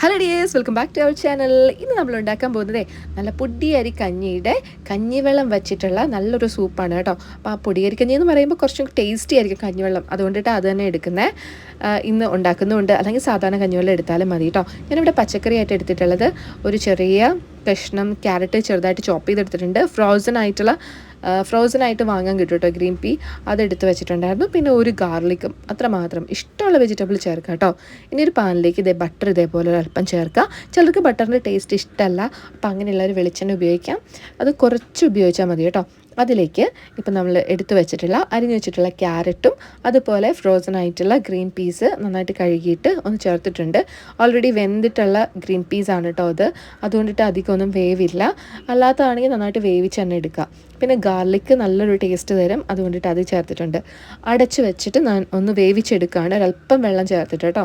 Hello dears welcome back to our channel ഇന്ന് നമ്മൾ ഉണ്ടാക്കാൻ പോകുന്നത് നല്ല പൊടിയരി കഞ്ഞിയുടെ കഞ്ഞിവെള്ളം വെച്ചിട്ടുള്ള നല്ലൊരു സൂപ്പാണ് കേട്ടോ. അപ്പോൾ ആ പൊടിയരി കഞ്ഞി എന്ന് പറയുമ്പോൾ കുറച്ചും ടേസ്റ്റി ആയിരിക്കും കഞ്ഞിവെള്ളം. അതുകൊണ്ടിട്ട് അത് തന്നെ എടുക്കുന്നത് ഇന്ന് ഉണ്ടാക്കുന്നുണ്ട്. അല്ലെങ്കിൽ സാധാരണ കഞ്ഞിവെള്ളം എടുത്താലും മതി കേട്ടോ. ഞാനിവിടെ പച്ചക്കറി ആയിട്ട് എടുത്തിട്ടുള്ളത് ഒരു ചെറിയ കഷ്ണം ക്യാരറ്റ് ചെറുതായിട്ട് ചോപ്പ് ചെയ്തെടുത്തിട്ടുണ്ട്. ഫ്രോസൺ ആയിട്ടുള്ള ഫ്രോസൺ ആയിട്ട് വാങ്ങാൻ കിട്ടും കേട്ടോ ഗ്രീൻ പീ. അതെടുത്ത് വെച്ചിട്ടുണ്ടായിരുന്നു. പിന്നെ ഒരു ഗാർലിക്കും അത്രമാത്രം ഇഷ്ടമുള്ള വെജിറ്റബിൾ ചേർക്കാം കേട്ടോ. ഇനി ഒരു പാനിലേക്ക് ഇതേ ബട്ടർ ഇതേപോലെ അല്പം ചേർക്കാം. ചിലർക്ക് ബട്ടറിന്റെ ടേസ്റ്റ് ഇഷ്ടമല്ല. അപ്പോൾ ഒരു വെളിച്ചെണ്ണ ഉപയോഗിക്കാം. അത് കുറച്ച് ഉപയോഗിച്ചാൽ മതി കേട്ടോ. അതിലേക്ക് ഇപ്പം നമ്മൾ എടുത്തു വെച്ചിട്ടുള്ള അരിഞ്ഞു വെച്ചിട്ടുള്ള ക്യാരറ്റും അതുപോലെ ഫ്രോസൺ ആയിട്ടുള്ള ഗ്രീൻ പീസ് നന്നായിട്ട് കഴുകിയിട്ട് ഒന്ന് ചേർത്തിട്ടുണ്ട്. ഓൾറെഡി വെന്തിട്ടുള്ള ഗ്രീൻ പീസ് ആണ് കേട്ടോ അത്. അതുകൊണ്ടിട്ട് അധികമൊന്നും വേവില്ല. അല്ലാത്തതാണെങ്കിൽ നന്നായിട്ട് വേവിച്ച് തന്നെ എടുക്കുക പിന്നെ ഗാർലിക്ക് നല്ലൊരു ടേസ്റ്റ് തരും. അതുകൊണ്ടിട്ട് അത് ചേർത്തിട്ടുണ്ട്. അടച്ചു വെച്ചിട്ട് ഞാൻ ഒന്ന് വേവിച്ചെടുക്കുകയാണ് ഒരല്പം വെള്ളം ചേർത്തിട്ട് കേട്ടോ.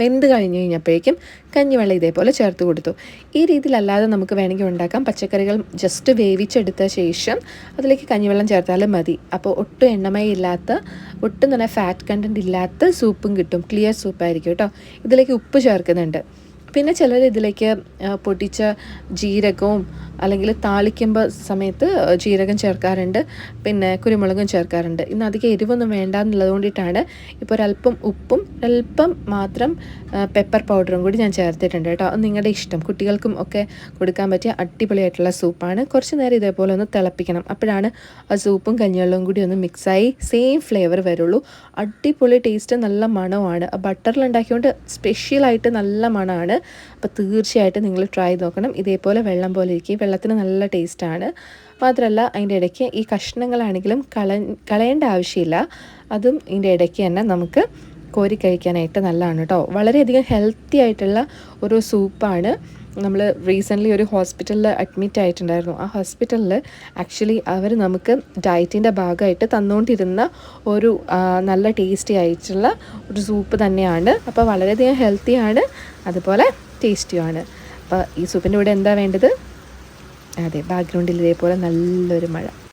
വെന്ത് കഴിഞ്ഞ് കഴിഞ്ഞപ്പോഴേക്കും കഞ്ഞിവെള്ളം ഇതേപോലെ ചേർത്ത് കൊടുത്തു. ഈ രീതിയിലല്ലാതെ നമുക്ക് വേണമെങ്കിൽ ഉണ്ടാക്കാം. പച്ചക്കറികൾ ജസ്റ്റ് വേവിച്ചെടുത്ത ശേഷം അതിലേക്ക് കഞ്ഞിവെള്ളം ചേർത്താലും മതി. അപ്പോൾ ഒട്ടും എണ്ണമയം ഇല്ലാത്ത ഒട്ടും തന്നെ ഫാറ്റ് കണ്ടന്റ് ഇല്ലാത്ത സൂപ്പും കിട്ടും. ക്ലിയർ സൂപ്പായിരിക്കും കേട്ടോ. ഇതിലേക്ക് ഉപ്പ് ചേർക്കുന്നുണ്ട്. പിന്നെ ചിലർ ഇതിലേക്ക് പൊട്ടിച്ച ജീരകവും അല്ലെങ്കിൽ താളിക്കുമ്പോൾ സമയത്ത് ജീരകം ചേർക്കാറുണ്ട്. പിന്നെ കുരുമുളകും ചേർക്കാറുണ്ട്. ഇന്ന് അധികം എരിവൊന്നും വേണ്ട എന്നുള്ളത് കൊണ്ടിട്ടാണ് ഇപ്പോൾ ഒരല്പം ഉപ്പും ഒരല്പം മാത്രം പെപ്പർ പൗഡറും കൂടി ഞാൻ ചേർത്തിട്ടുണ്ട് കേട്ടോ. നിങ്ങളുടെ ഇഷ്ടം. കുട്ടികൾക്കും ഒക്കെ കൊടുക്കാൻ പറ്റിയ അടിപൊളിയായിട്ടുള്ള സൂപ്പാണ്. കുറച്ച് നേരം ഇതേപോലെ ഒന്ന് തിളപ്പിക്കണം. അപ്പോഴാണ് ആ സൂപ്പും കഞ്ഞിവെള്ളവും കൂടി ഒന്ന് മിക്സായി സെയിം ഫ്ലേവർ വരുള്ളൂ. അടിപൊളി ടേസ്റ്റ് നല്ല മണമാണ് ബട്ടറിൽ ഉണ്ടാക്കിയതുകൊണ്ട് സ്പെഷ്യലായിട്ട് നല്ല മണമാണ്. അപ്പോൾ തീർച്ചയായിട്ടും നിങ്ങൾ ട്രൈ നോക്കണം. ഇതേപോലെ വെള്ളം പോലെ ഇരിക്കും. വെള്ളത്തിന് നല്ല ടേസ്റ്റാണ് മാത്രമല്ല അതിന്റെ ഇടയ്ക്ക് ഈ കഷ്ണങ്ങളാണെങ്കിലും കള കളയേണ്ട ആവശ്യമില്ല. അതും ഇതിന്റെ ഇടയ്ക്ക് തന്നെ നമുക്ക് കോരി കഴിക്കാനായിട്ട് നല്ലതാണ് കേട്ടോ. വളരെയധികം ഹെൽത്തി ആയിട്ടുള്ള ഒരു സൂപ്പാണ് നമ്മൾ റീസെന്റ്ലി ഒരു ഹോസ്പിറ്റലിൽ അഡ്മിറ്റ് ആയിട്ടുണ്ടായിരുന്നു. ആ ഹോസ്പിറ്റലിൽ ആക്ച്വലി അവർ നമുക്ക് ഡയറ്റിന്റെ ഭാഗമായിട്ട് തന്നുകൊണ്ടിരുന്ന ഒരു നല്ല ടേസ്റ്റി ആയിട്ടുള്ള ഒരു സൂപ്പ് തന്നെയാണ്. അപ്പോൾ വളരെയധികം ഹെൽത്തിയാണ് അതുപോലെ ടേസ്റ്റിയുമാണ് അപ്പോൾ ഈ സൂപ്പിന്റെ കൂടെ എന്താ വേണ്ടത്? അതെ ബാക്ക്ഗ്രൗണ്ടിൽ ഇതേപോലെ നല്ലൊരു മഴ.